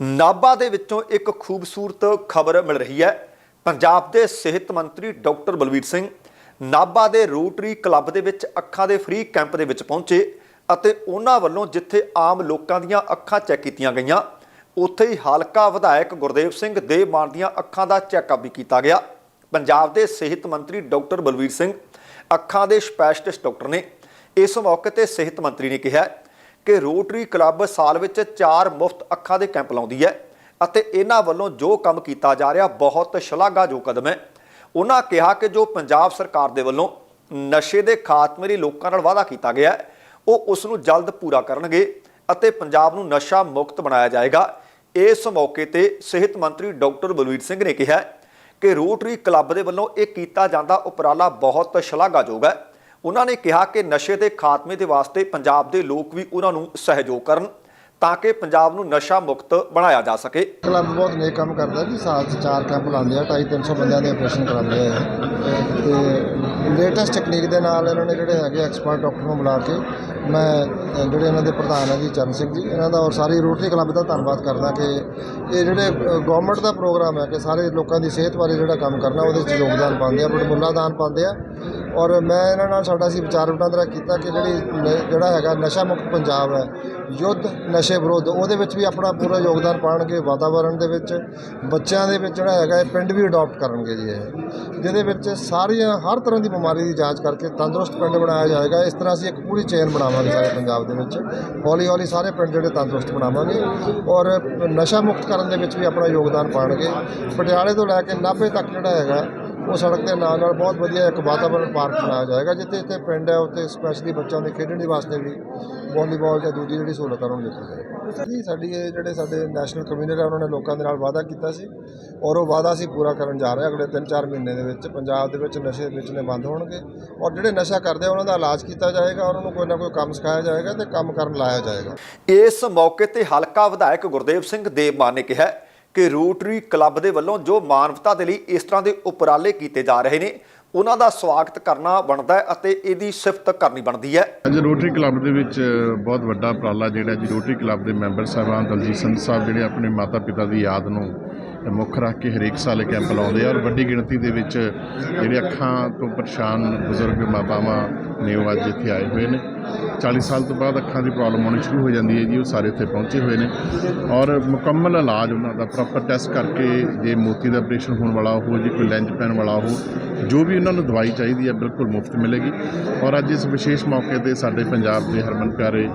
ਨਾਭਾ ਦੇ ਵਿੱਚੋਂ ਇੱਕ ਖੂਬਸੂਰਤ ਖਬਰ ਮਿਲ ਰਹੀ ਹੈ। ਪੰਜਾਬ ਦੇ ਸਿਹਤ ਮੰਤਰੀ ਡਾਕਟਰ ਬਲਵੀਰ ਸਿੰਘ ਨਾਭਾ ਦੇ ਰੋਟਰੀ ਕਲੱਬ ਦੇ ਵਿੱਚ ਅੱਖਾਂ ਦੇ ਫ੍ਰੀ ਕੈਂਪ ਦੇ ਵਿੱਚ ਪਹੁੰਚੇ ਅਤੇ ਉਹਨਾਂ ਵੱਲੋਂ ਜਿੱਥੇ ਆਮ ਲੋਕਾਂ ਦੀਆਂ ਅੱਖਾਂ ਚੈੱਕ ਕੀਤੀਆਂ ਗਈਆਂ, ਉੱਥੇ ਹੀ ਹਲਕਾ ਵਿਧਾਇਕ ਗੁਰਦੇਵ ਸਿੰਘ ਦੇ ਮਾਨ ਦੀਆਂ ਅੱਖਾਂ ਦਾ ਚੈੱਕਅਪ ਵੀ ਕੀਤਾ ਗਿਆ। ਪੰਜਾਬ ਦੇ ਸਿਹਤ ਮੰਤਰੀ ਡਾਕਟਰ ਬਲਵੀਰ ਸਿੰਘ, ਅੱਖਾਂ ਦੇ ਸਪੈਸ਼ਲਿਸਟ ਡਾਕਟਰ ਨੇ ਇਸ ਮੌਕੇ ਤੇ ਸਿਹਤ ਮੰਤਰੀ ਨੇ ਕਿਹਾ ਕਿ ਰੋਟਰੀ ਕਲੱਬ ਸਾਲ ਵਿੱਚ ਚਾਰ ਮੁਫਤ ਅੱਖਾਂ ਦੇ ਕੈਂਪ ਲਾਉਂਦੀ ਹੈ ਅਤੇ ਇਹਨਾਂ ਵੱਲੋਂ ਜੋ ਕੰਮ ਕੀਤਾ ਜਾ ਰਿਹਾ ਬਹੁਤ ਸ਼ਲਾਘਾਯੋਗ ਕਦਮ ਹੈ। ਉਹਨਾਂ ਕਿਹਾ ਕਿ ਜੋ ਪੰਜਾਬ ਸਰਕਾਰ ਦੇ ਵੱਲੋਂ ਨਸ਼ੇ ਦੇ ਖਾਤਮੇ ਲਈ ਲੋਕਾਂ ਨਾਲ ਵਾਅਦਾ ਕੀਤਾ ਗਿਆ ਉਹ ਉਸ ਨੂੰ ਜਲਦ ਪੂਰਾ ਕਰਨਗੇ ਅਤੇ ਪੰਜਾਬ ਨੂੰ ਨਸ਼ਾ ਮੁਕਤ ਬਣਾਇਆ ਜਾਏਗਾ। ਇਸ ਮੌਕੇ ਤੇ ਸਿਹਤ ਮੰਤਰੀ ਡਾਕਟਰ ਬਲਵੀਰ ਸਿੰਘ ਨੇ ਕਿਹਾ ਕਿ ਰੋਟਰੀ ਕਲੱਬ ਦੇ ਵੱਲੋਂ ਇਹ ਕੀਤਾ ਜਾਂਦਾ ਉਪਰਾਲਾ ਬਹੁਤ ਸ਼ਲਾਘਾਯੋਗ ਹੈ। ਉਹਨਾਂ ਨੇ ਕਿਹਾ ਕਿ ਨਸ਼ੇ ਦੇ ਖਾਤਮੇ ਦੇ ਵਾਸਤੇ ਪੰਜਾਬ ਦੇ ਲੋਕ ਵੀ ਉਹਨਾਂ ਨੂੰ ਸਹਿਯੋਗ ਕਰਨ ਤਾਂ ਕਿ ਪੰਜਾਬ ਨੂੰ ਨਸ਼ਾ ਮੁਕਤ ਬਣਾਇਆ ਜਾ ਸਕੇ। ਕਲੱਬ ਬਹੁਤ ਨੇਕ ਕੰਮ ਕਰਦਾ ਜੀ, ਸਾਲ 'ਚ ਚਾਰ ਕੈਂਪ ਲਾਉਂਦੇ ਆ 250 ਬੰਦਿਆਂ ਦੇ ਆਪਰੇਸ਼ਨ ਕਰਾਉਂਦੇ ਆ। ਤੇ ਲੇਟੈਸਟ ਟੈਕਨੀਕ ਦੇ ਨਾਲ ਇਹਨਾਂ ਨੇ ਜਿਹੜੇ ਹੈਗੇ ਐਕਸਪਰਟ ਡਾਕਟਰ ਨੂੰ ਬੁਲਾ ਕੇ ਮੈਂ, ਜਿਹੜੇ ਇਹਨਾਂ ਦੇ ਪ੍ਰਧਾਨ ਹੈ ਜੀ, ਚਰਨ ਸਿੰਘ ਜੀ, ਇਹਨਾਂ ਦਾ ਔਰ ਸਾਰੀ ਰੋਟਰੀ ਕਲੱਬ ਦਾ ਧੰਨਵਾਦ ਕਰਦਾ ਕਿ ਇਹ ਜਿਹੜੇ ਗਵਰਨਮੈਂਟ ਦਾ ਪ੍ਰੋਗਰਾਮ ਹੈ ਕਿ ਸਾਰੇ ਲੋਕਾਂ ਦੀ ਸਿਹਤ ਬਾਰੇ ਜਿਹੜਾ ਕੰਮ ਕਰਨਾ, ਉਹਦੇ 'ਚ ਯੋਗਦਾਨ ਪਾਉਂਦੇ ਆ ਬੜਮੁੱਲਾ ਦਾਨ ਪਾਉਂਦੇ ਆ। ਔਰ ਮੈਂ ਇਹਨਾਂ ਨਾਲ ਸਾਡਾ ਅਸੀਂ ਵਿਚਾਰ ਵਟਾਂਦਰਾ ਕੀਤਾ ਕਿ ਜਿਹੜੀ ਨ- ਜਿਹੜਾ ਹੈਗਾ ਨਸ਼ਾ ਮੁਕਤ ਪੰਜਾਬ ਹੈ, ਯੁੱਧ, ਨਸ਼ੇ ਵਿਰੁੱਧ, ਉਹਦੇ ਵਿੱਚ ਵੀ ਆਪਣਾ ਪੂਰਾ ਯੋਗਦਾਨ ਪਾਉਣਗੇ ਵਾਤਾਵਰਣ ਦੇ ਵਿੱਚ, ਬੱਚਿਆਂ ਦੇ ਵਿੱਚ ਜਿਹੜਾ ਹੈਗਾ ਇਹ ਪਿੰਡ ਵੀ ਅਡਾਪਟ ਕਰਨਗੇ ਜੀ ਇਹ, ਜਿਹਦੇ ਵਿੱਚ ਸਾਰੀਆਂ, ਹਰ ਤਰ੍ਹਾਂ ਦੀ ਬਿਮਾਰੀ ਦੀ ਜਾਂਚ ਕਰਕੇ ਤੰਦਰੁਸਤ ਪਿੰਡ ਬਣਾਇਆ ਜਾਏਗਾ, ਇਸ ਤਰ੍ਹਾਂ ਅਸੀਂ ਇੱਕ ਪੂਰੀ ਚੇਨ ਬਣਾਵਾਂਗੇ ਸਾਰੇ ਪੰਜਾਬ ਦੇ ਵਿੱਚ, ਹੌਲੀ ਹੌਲੀ ਸਾਰੇ ਪਿੰਡ ਜਿਹੜੇ ਤੰਦਰੁਸਤ ਬਣਾਵਾਂਗੇ, ਔਰ ਨਸ਼ਾ ਮੁਕਤ ਕਰਨ ਦੇ ਵਿੱਚ ਵੀ ਆਪਣਾ ਯੋਗਦਾਨ ਪਾਉਣਗੇ ਪਟਿਆਲੇ ਤੋਂ ਲੈ ਕੇ ਨਾਭੇ ਤੱਕ ਜਿਹੜਾ ਹੈਗਾ ਉਹ ਸੜਕ ਦੇ ਨਾਲ ਨਾਲ ਬਹੁਤ ਵਧੀਆ ਇੱਕ ਵਾਤਾਵਰਣ ਪਾਰਕ ਬਣਾਇਆ ਜਾਏਗਾ, ਜਿੱਥੇ ਇੱਥੇ ਪਿੰਡ ਹੈ, ਉੱਥੇ ਸਪੈਸ਼ਲੀ ਬੱਚਿਆਂ ਦੇ ਖੇਡਣ ਦੇ ਵਾਸਤੇ ਵੀ ਵਾਲੀਬਾਲ ਜਾਂ ਦੂਜੀ ਜਿਹੜੀ ਸਹੂਲਤਾਂ ਉਹਨਾਂ ਨੂੰ ਦਿੱਤੀ ਜਾਏਗੀ ਜੀ, ਸਾਡੀ ਇਹ ਜਿਹੜੇ ਸਾਡੇ ਨੈਸ਼ਨਲ ਕਮਿਊਨਰ ਹੈ, ਉਹਨਾਂ ਨੇ ਲੋਕਾਂ ਦੇ ਨਾਲ ਵਾਅਦਾ ਕੀਤਾ ਸੀ ਔਰ ਉਹ ਵਾਅਦਾ ਅਸੀਂ ਪੂਰਾ ਕਰਨ ਜਾ ਰਹੇ ਅਗਲੇ 3-4 ਮਹੀਨੇ ਦੇ ਵਿੱਚ, ਪੰਜਾਬ ਦੇ ਵਿੱਚ ਨਸ਼ੇ ਵੇਚਣੇ ਬੰਦ ਹੋਣਗੇ ਔਰ ਜਿਹੜੇ ਨਸ਼ਾ ਕਰਦੇ ਆ, ਉਹਨਾਂ ਦਾ ਇਲਾਜ ਕੀਤਾ ਜਾਏਗਾ ਔਰ ਉਹਨਾਂ ਨੂੰ ਕੋਈ ਨਾ ਕੋਈ ਕੰਮ ਸਿਖਾਇਆ ਜਾਏਗਾ ਤੇ ਕੰਮ ਕਰਨ ਲਾਇਆ ਜਾਏਗਾ। ਇਸ ਮੌਕੇ ਤੇ ਹਲਕਾ ਵਿਧਾਇਕ ਗੁਰਦੇਵ ਸਿੰਘ ਦੇਵ ਮਾਨ ਨੇ ਕਿਹਾ ਕਿ ਰੋਟਰੀ ਕਲੱਬ ਦੇ ਵੱਲੋਂ ਜੋ ਮਾਨਵਤਾ ਦੇ ਲਈ ਇਸ ਤਰ੍ਹਾਂ ਦੇ ਉਪਰਾਲੇ ਕੀਤੇ ਜਾ ਰਹੇ ਨੇ, ਉਹਨਾਂ ਦਾ ਸਵਾਗਤ ਕਰਨਾ ਬਣਦਾ ਹੈ ਅਤੇ ਇਹਦੀ ਸਿਫਤ ਕਰਨੀ ਬਣਦੀ ਹੈ। ਅੱਜ ਰੋਟਰੀ ਕਲੱਬ ਦੇ ਵਿੱਚ ਬਹੁਤ ਵੱਡਾ ਉਪਰਾਲਾ ਜਿਹੜਾ ਜੀ ਰੋਟਰੀ ਕਲੱਬ ਦੇ ਮੈਂਬਰ ਸਾਹਿਬਾਨ ਦਲਜੀਤ ਸਿੰਘ ਸਾਹਿਬ ਜਿਹੜੇ ਆਪਣੇ ਮਾਤਾ ਪਿਤਾ ਦੀ ਯਾਦ ਨੂੰ ਮੁੱਖ ਰੱਖ ਕੇ ਹਰੇਕ ਸਾਲ ਇਹ ਕੈਂਪ ਲਾਉਂਦੇ ਆ ਔਰ ਵੱਡੀ ਗਿਣਤੀ ਦੇ ਵਿੱਚ ਜਿਹੜੇ ਅੱਖਾਂ ਤੋਂ ਪਰੇਸ਼ਾਨ ਬਜ਼ੁਰਗ ਮਾਤਾਵਾਂ ਨੇ ਉਹ ਅੱਜ ਇੱਥੇ ਆਏ ਹੋਏ ਨੇ। 40 ਸਾਲ ਤੋਂ ਬਾਅਦ ਅੱਖਾਂ ਦੀ ਪ੍ਰੋਬਲਮ ਆਉਣੀ ਸ਼ੁਰੂ ਹੋ ਜਾਂਦੀ ਹੈ ਜੀ, ਉਹ ਸਾਰੇ ਇੱਥੇ ਪਹੁੰਚੇ ਹੋਏ ਨੇ। ਔਰ ਮੁਕੰਮਲ ਇਲਾਜ ਉਹਨਾਂ ਦਾ ਪ੍ਰੋਪਰ ਟੈਸਟ ਕਰਕੇ ਜੇ ਮੋਤੀ ਦਾ ਆਪਰੇਸ਼ਨ ਹੋਣ ਵਾਲਾ ਹੋ, ਜੇ ਕੋਈ ਲੈਂਜ ਪੈਣ ਵਾਲਾ ਹੋ, ਜੋ ਵੀ ਉਹਨਾਂ ਨੂੰ ਦਵਾਈ ਚਾਹੀਦੀ ਹੈ ਬਿਲਕੁਲ ਮੁਫਤ ਮਿਲੇਗੀ। ਔਰ ਅੱਜ ਇਸ ਵਿਸ਼ੇਸ਼ ਮੌਕੇ ਤੇ ਸਾਡੇ ਪੰਜਾਬ ਦੇ ਹਰਮਨ ਪਿਆਰੇ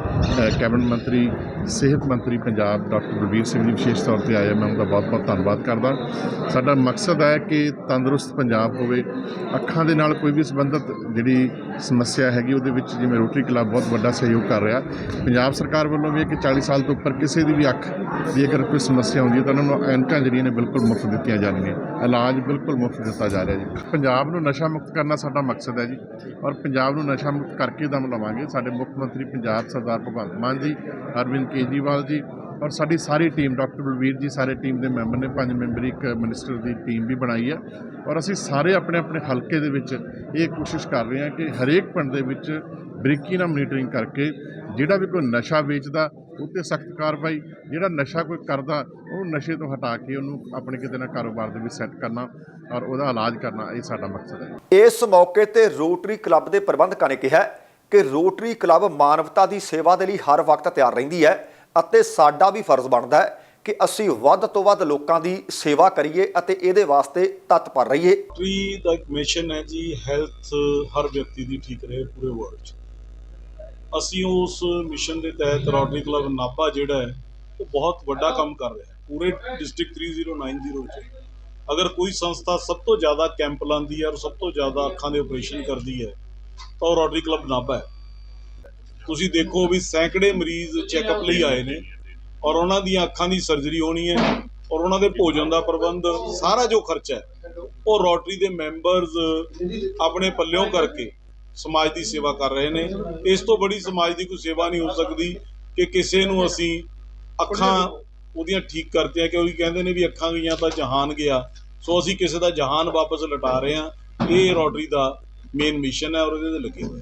ਕੈਬਨਿਟ ਮੰਤਰੀ, ਸਿਹਤ ਮੰਤਰੀ ਪੰਜਾਬ ਡਾਕਟਰ ਬਲਬੀਰ ਸਿੰਘ ਜੀ ਵਿਸ਼ੇਸ਼ ਤੌਰ ਤੇ ਆਏ ਮੈਂ ਉਹਨਾਂ ਦਾ ਬਹੁਤ ਬਹੁਤ ਧੰਨਵਾਦ ਕਰਦਾ। ਸਾਡਾ ਮਕਸਦ ਹੈ ਕਿ ਤੰਦਰੁਸਤ ਪੰਜਾਬ ਹੋਵੇ। ਅੱਖਾਂ ਦੇ ਨਾਲ ਕੋਈ ਵੀ ਸੰਬੰਧਿਤ ਜਿਹੜੀ ਸਮੱਸਿਆ ਹੈਗੀ, ਉਹਦੇ ਵਿੱਚ ਜਿਵੇਂ ਰੋਟਰੀ ਕਲੱਬ ਬਹੁਤ ਵੱਡਾ ਸਹਿਯੋਗ ਕਰ ਰਿਹਾ। ਪੰਜਾਬ ਸਰਕਾਰ ਵੱਲੋਂ ਵੀ ਹੈ ਕਿ 40 ਸਾਲ ਤੋਂ ਉੱਪਰ ਕਿਸੇ ਦੀ ਵੀ ਅੱਖ ਦੀ ਅਗਰ ਕੋਈ ਸਮੱਸਿਆ ਹੁੰਦੀ ਹੈ, ਤਾਂ ਉਹਨਾਂ ਨੂੰ ਐਨਕਾਂ ਜਿਹੜੀਆਂ ਨੇ ਬਿਲਕੁਲ ਮੁਫਤ ਦਿੱਤੀਆਂ ਜਾਣਗੀਆਂ। ਇਲਾਜ ਬਿਲਕੁਲ ਮੁਫਤ ਦਿੱਤਾ ਜਾ ਰਿਹਾ ਜੀ। ਪੰਜਾਬ ਨੂੰ ਨਸ਼ਾ ਮੁਕਤ ਕਰਨਾ ਸਾਡਾ ਮਕਸਦ ਹੈ ਜੀ। ਔਰ ਪੰਜਾਬ ਨੂੰ ਨਸ਼ਾ ਮੁਕਤ ਕਰਕੇ ਦਮ ਲਵਾਂਗੇ। ਸਾਡੇ ਮੁੱਖ ਮੰਤਰੀ ਪੰਜਾਬ ਸਰਦਾਰ ਭਗਵੰਤ ਮਾਨ ਜੀ, ਅਰਵਿੰਦ ਕੇਜਰੀਵਾਲ ਜੀ ਔਰ ਸਾਡੀ ਸਾਰੀ ਟੀਮ, ਡਾਕਟਰ ਬਲਵੀਰ ਜੀ ਸਾਰੇ ਟੀਮ ਦੇ ਮੈਂਬਰ ਨੇ, ਪੰਜ ਮੈਂਬਰੀ, ਇੱਕ ਮਿਨਿਸਟਰ ਦੀ ਟੀਮ ਵੀ ਬਣਾਈ ਹੈ ਔਰ ਅਸੀਂ ਸਾਰੇ ਆਪਣੇ ਆਪਣੇ ਹਲਕੇ ਦੇ ਵਿੱਚ ਇਹ ਕੋਸ਼ਿਸ਼ ਕਰ ਰਹੇ ਹਾਂ ਕਿ ਹਰੇਕ ਪਿੰਡ ਦੇ ਵਿੱਚ ਬਰੀਕੀ ਨਾਲ ਮੋਨੀਟਰਿੰਗ ਕਰਕੇ ਜਿਹੜਾ ਵੀ ਕੋਈ ਨਸ਼ਾ ਵੇਚਦਾ, ਉਹ 'ਤੇ ਸਖਤ ਕਾਰਵਾਈ, ਜਿਹੜਾ ਨਸ਼ਾ ਕੋਈ ਕਰਦਾ, ਉਹ ਨਸ਼ੇ ਤੋਂ ਹਟਾ ਕੇ ਉਹਨੂੰ ਆਪਣੇ ਕਿਤੇ ਨਾ ਕਾਰੋਬਾਰ ਦੇ ਵਿੱਚ ਸੈੱਟ ਕਰਨਾ ਔਰ ਉਹਦਾ ਇਲਾਜ ਕਰਨਾ, ਇਹ ਸਾਡਾ ਮਕਸਦ ਹੈ। ਇਸ ਮੌਕੇ ਤੇ ਰੋਟਰੀ ਕਲੱਬ ਦੇ ਪ੍ਰਬੰਧਕਾਂ ਨੇ ਕਿਹਾ ਕਿ ਰੋਟਰੀ ਕਲੱਬ ਮਾਨਵਤਾ ਦੀ ਸੇਵਾ ਦੇ ਲਈ ਹਰ ਵਕਤ ਤਿਆਰ ਰਹਿੰਦੀ ਹੈ। ਅਤੇ ਸਾਡਾ ਵੀ ਫਰਜ਼ ਬਣਦਾ ਹੈ ਕਿ ਅਸੀਂ ਵੱਧ ਤੋਂ ਵੱਧ ਲੋਕਾਂ ਦੀ ਸੇਵਾ ਕਰੀਏ ਅਤੇ ਇਹਦੇ ਵਾਸਤੇ ਤਤਪਰ ਰਹੀਏ। ਟਰੀ ਦਾ ਇੱਕ ਮਿਸ਼ਨ ਹੈ ਜੀ ਹੈਲਥ ਹਰ ਵਿਅਕਤੀ ਦੀ ਠੀਕ ਰਹੇ ਪੂਰੇ ਵਰਲਡ 'ਚ। ਅਸੀਂ ਉਸ ਮਿਸ਼ਨ ਦੇ ਤਹਿਤ ਰੋਟਰੀ ਕਲੱਬ ਨਾਭਾ ਜਿਹੜਾ ਹੈ, ਉਹ ਬਹੁਤ ਵੱਡਾ ਕੰਮ ਕਰ ਰਿਹਾ ਹੈ। ਪੂਰੇ ਡਿਸਟ੍ਰਿਕਟ 3090 'ਚ। ਅਗਰ ਕੋਈ ਸੰਸਥਾ ਸਭ ਤੋਂ ਜ਼ਿਆਦਾ ਕੈਂਪ ਲਾਉਂਦੀ ਹੈ ਔਰ ਸਭ ਤੋਂ ਜ਼ਿਆਦਾ ਅੱਖਾਂ ਦੇ ਆਪਰੇਸ਼ਨ ਕਰਦੀ ਹੈ, ਤਾਂ ਉਹ ਰੋਟਰੀ ਕਲੱਬ ਨਾਭਾ ਹੈ। ਤੁਸੀਂ ਦੇਖੋ ਵੀ ਸੈਂਕੜੇ ਮਰੀਜ਼ ਚੈੱਕਅਪ ਲਈ ਆਏ ਨੇ ਔਰ ਉਹਨਾਂ ਦੀਆਂ ਅੱਖਾਂ ਦੀ ਸਰਜਰੀ ਹੋਣੀ ਹੈ ਔਰ ਉਹਨਾਂ ਦੇ ਭੋਜਨ ਦਾ ਪ੍ਰਬੰਧ ਸਾਰਾ ਜੋ ਖਰਚਾ ਹੈ, ਉਹ ਰੋਟਰੀ ਦੇ ਮੈਂਬਰਸ ਆਪਣੇ ਪੱਲਿਓਂ ਕਰਕੇ ਸਮਾਜ ਦੀ ਸੇਵਾ ਕਰ ਰਹੇ ਨੇ। ਇਸ ਤੋਂ ਬੜੀ ਸਮਾਜ ਦੀ ਕੋਈ ਸੇਵਾ ਨਹੀਂ ਹੋ ਸਕਦੀ ਕਿ ਕਿਸੇ ਨੂੰ ਅਸੀਂ ਅੱਖਾਂ ਉਹਦੀਆਂ ਠੀਕ ਕਰਦੇ ਆ ਕਿ ਉਹ ਕਹਿੰਦੇ ਨੇ ਵੀ ਅੱਖਾਂ ਗਈਆਂ ਤਾਂ ਜਹਾਨ ਗਿਆ। ਸੋ ਅਸੀਂ ਕਿਸੇ ਦਾ ਜਹਾਨ ਵਾਪਸ ਲਟਾ ਰਹੇ ਹਾਂ। ਇਹ ਰੋਟਰੀ ਦਾ ਮੇਨ ਮਿਸ਼ਨ ਹੈ ਔਰ ਇਹਦੇ ਤੇ ਲੱਗੇ ਹੋਏ।